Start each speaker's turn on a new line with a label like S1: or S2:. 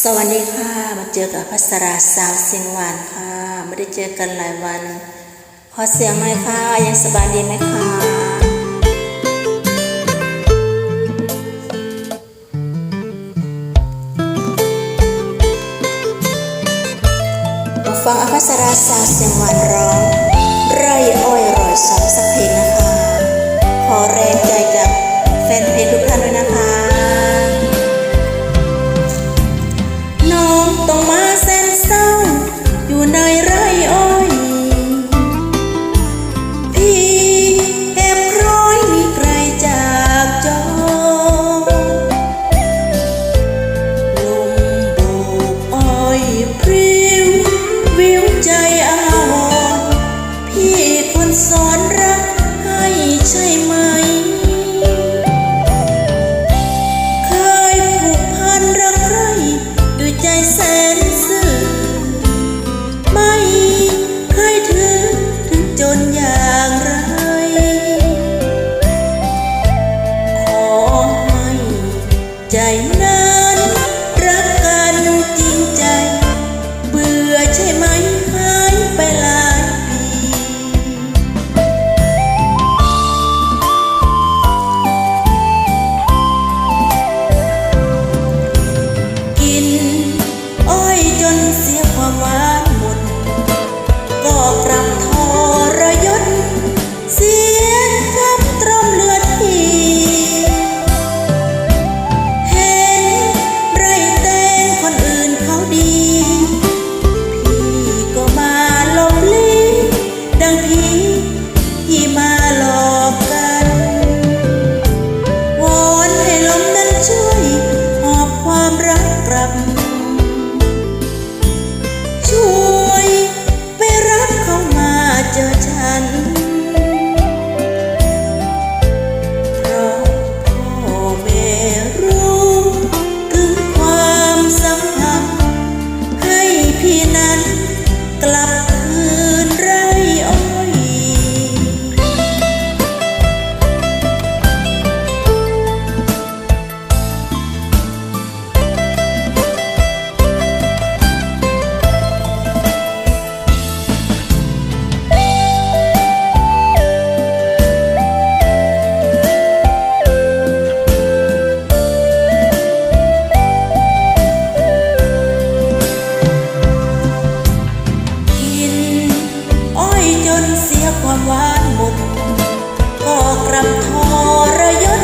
S1: สวัสดีค่ะ มาเจอกับพัสราสาวเสียงหวานค่ะ ไม่ได้เจอกันหลายวัน ขอเสียงหน่อยค่ะ ยังสบายดีไหมคะฟังอภัสราสาวเสียงหวานร้อง สอนรักให้ใช่ไหม เคยผูกพันรักใครด้วยใจแสนซื่อ ไม่เคยถึงถึงจนอย่างไร ขอให้ใจนั้นรัก ความหวานหมด ก็กลับทรยศ